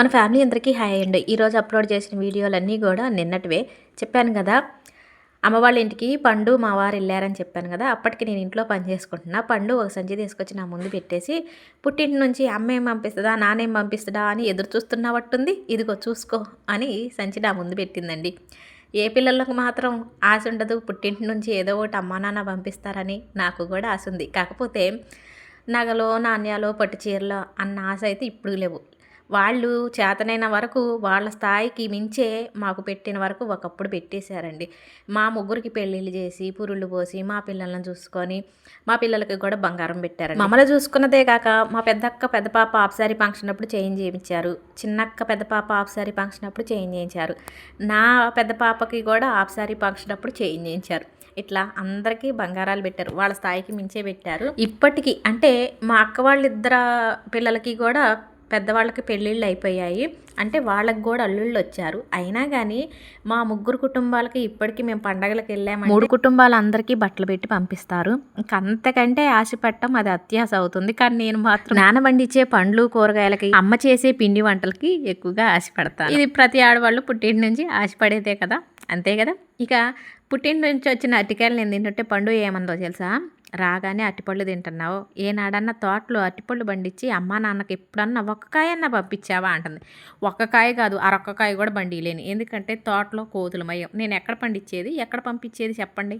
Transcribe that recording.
మన ఫ్యామిలీ అందరికీ హాయ్ అండి. ఈరోజు అప్లోడ్ చేసిన వీడియోలన్నీ కూడా నిన్నటివే. చెప్పాను కదా అమ్మ వాళ్ళ ఇంటికి పండు మా వారు వెళ్ళారని చెప్పాను కదా అప్పటికి నేను ఇంట్లో పని చేసుకుంటున్నా. పండు ఒక సంచి తీసుకొచ్చి నా ముందు పెట్టేసి పుట్టింటి నుంచి అమ్మేం పంపిస్తుందా నానేం పంపిస్తుందా అని ఎదురు చూస్తున్నవట్టుంది ఇదిగో చూసుకో అని సంచి నా ముందు పెట్టిందండి. ఏ పిల్లలకు మాత్రం ఆశ ఉండదు పుట్టింటి నుంచి ఏదో ఒకటి అమ్మా నాన్న పంపిస్తారని నాకు కూడా ఆశ ఉంది. కాకపోతే నగలో నాణ్యాలు పట్టు చీరలు అన్న ఆశ అయితే ఇప్పుడు లేవు. వాళ్ళు చేతనైన వరకు వాళ్ళ స్థాయికి మించే మాకు పెట్టిన వరకు ఒకప్పుడు పెట్టేశారండి. మా ముగ్గురికి పెళ్ళిళ్ళు చేసి పురుళ్ళు పోసి మా పిల్లలను చూసుకొని మా పిల్లలకి కూడా బంగారం పెట్టారు మమ్మల్ని చూసుకున్నదే కాక మా పెద్దక్క పెద్ద పాప ఆఫ్సారీ ఫంక్షన్ అప్పుడు చేంజ్ చేయించారు. చిన్నక్క పెద్ద పాప ఆఫ్సారీ ఫంక్షన్ అప్పుడు చేంజ్ చేయించారు. నా పెద్ద పాపకి కూడా ఆఫ్సారీ ఫంక్షన్ అప్పుడు చేంజ్ చేయించారు. ఇట్లా అందరికీ బంగారాలు పెట్టారు. వాళ్ళ స్థాయికి మించే పెట్టారు. ఇప్పటికీ అంటే మా అక్క వాళ్ళిద్దర పిల్లలకి కూడా పెద్దవాళ్ళకి పెళ్ళిళ్ళు అయిపోయాయి. అంటే వాళ్ళకి కూడా అల్లుళ్ళు వచ్చారు. అయినా కానీ మా ముగ్గురు కుటుంబాలకి ఇప్పటికీ మేము పండగలకు వెళ్ళాము మూడు కుటుంబాలందరికీ బట్టలు పెట్టి పంపిస్తారు. ఇంక అంతకంటే ఆశ పెట్టడం అది అత్యాశ అవుతుంది. కానీ నేను మాత్రం నాన్న పండించే పండ్లు కూరగాయలకి అమ్మ చేసే పిండి వంటలకి ఎక్కువగా ఆశపడతాను. ఇది ప్రతి ఆడవాళ్ళు పుట్టింటి నుంచి ఆశపడేదే కదా. అంతే కదా? ఇక పుట్టింటి నుంచి వచ్చిన అరటికాయలు నేను తింటుంటే పండు ఏమందో తెలుసా? రాగానే అరటిపళ్ళు తింటున్నావు. ఏనాడన్నా తోటలో అరటిపళ్ళు పండించి అమ్మా నాన్నకి ఎప్పుడన్నా ఒక్క కాయన్నా పంపించావా అంటుంది. ఒక్క కాయ కాదు అరొక్క కాయ కూడా బండిలేని ఎందుకంటే తోటలో కోతులమయ్యం నేను ఎక్కడ పండించేది? ఎక్కడ పంపించేది చెప్పండి?